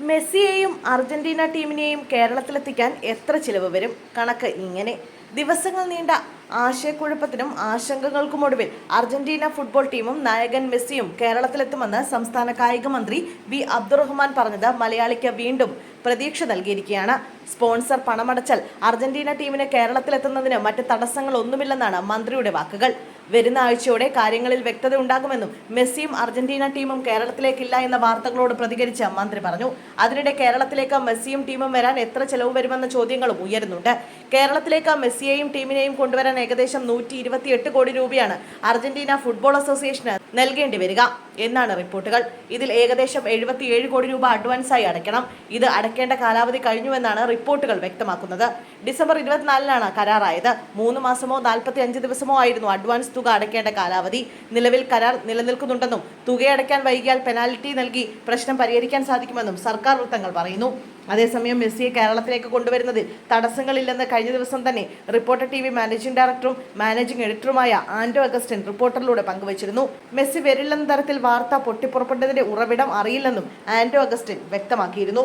മെസ്സിയെയും Argentina ടീമിനെയും കേരളത്തിലെത്തിക്കാൻ എത്ര ചിലവ് വരും? കണക്ക് ഇങ്ങനെ. ദിവസങ്ങൾ നീണ്ട ആശയക്കുഴപ്പത്തിനും ആശങ്കകൾക്കും ഒടുവിൽ അർജന്റീന ഫുട്ബോൾ ടീമും നായകൻ മെസ്സിയും കേരളത്തിലെത്തുമെന്ന് സംസ്ഥാന കായിക മന്ത്രി വി അബ്ദുറഹ്മാൻ പറഞ്ഞത് മലയാളിക്ക് വീണ്ടും പ്രതീക്ഷ നൽകിയിരിക്കുകയാണ്. സ്പോൺസർ പണമടച്ചാൽ അർജന്റീന ടീമിന് കേരളത്തിലെത്തുന്നതിന് മറ്റ് തടസ്സങ്ങളൊന്നുമില്ലെന്നാണ് മന്ത്രിയുടെ വാക്കുകൾ. വരുന്ന ആഴ്ചയോടെ കാര്യങ്ങളിൽ വ്യക്തത ഉണ്ടാകുമെന്നും മെസ്സിയും അർജന്റീന ടീമും കേരളത്തിലേക്കില്ല എന്ന വാർത്തകളോട് പ്രതികരിച്ച മന്ത്രി പറഞ്ഞു. അതിനിടെ കേരളത്തിലേക്ക് മെസ്സിയും ടീമും വരാൻ എത്ര ചെലവ് വരുമെന്ന ചോദ്യങ്ങളും ഉയരുന്നുണ്ട്. കേരളത്തിലേക്ക് മെസ്സിയെയും ടീമിനെയും കൊണ്ടുവരാൻ ഏകദേശം നൂറ്റി കോടി രൂപയാണ് അർജന്റീന ഫുട്ബോൾ അസോസിയേഷന് നൽകേണ്ടി വരിക. എന്നാണ് റിപ്പോർട്ടുകൾ. ഇതിൽ ഏകദേശം എഴുപത്തിയേഴ് കോടി രൂപ അഡ്വാൻസായി അടയ്ക്കണം. ഇത് അടയ്ക്കേണ്ട കാലാവധി കഴിഞ്ഞുവെന്നാണ് റിപ്പോർട്ടുകൾ വ്യക്തമാക്കുന്നത്. ഡിസംബർ ഇരുപത്തിനാലിനാണ് കരാറായത്. മൂന്ന് മാസമോ നാൽപ്പത്തി അഞ്ച് ദിവസമോ ആയിരുന്നു അഡ്വാൻസ് തുക അടയ്ക്കേണ്ട കാലാവധി. നിലവിൽ കരാർ നിലനിൽക്കുന്നുണ്ടെന്നും തുകയടയ്ക്കാൻ വൈകിയാൽ പെനാൽറ്റി നൽകി പ്രശ്നം പരിഹരിക്കാൻ സാധിക്കുമെന്നും സർക്കാർ വൃത്തങ്ങൾ പറയുന്നു. അതേസമയം മെസ്സിയെ കേരളത്തിലേക്ക് കൊണ്ടുവരുന്നതിൽ തടസ്സങ്ങളില്ലെന്ന് കഴിഞ്ഞ ദിവസം തന്നെ റിപ്പോർട്ടർ ടി വി മാനേജിംഗ് ഡയറക്ടറും മാനേജിംഗ് എഡിറ്ററുമായ ആന്റോ അഗസ്റ്റിൻ റിപ്പോർട്ടറിലൂടെ പങ്കുവച്ചിരുന്നു. മെസ്സി വരില്ലെന്ന തരത്തിൽ വാർത്ത പൊട്ടിപ്പുറപ്പെട്ടതിന്റെ ഉറവിടം അറിയില്ലെന്നും ആന്റോ അഗസ്റ്റിൻ വ്യക്തമാക്കിയിരുന്നു.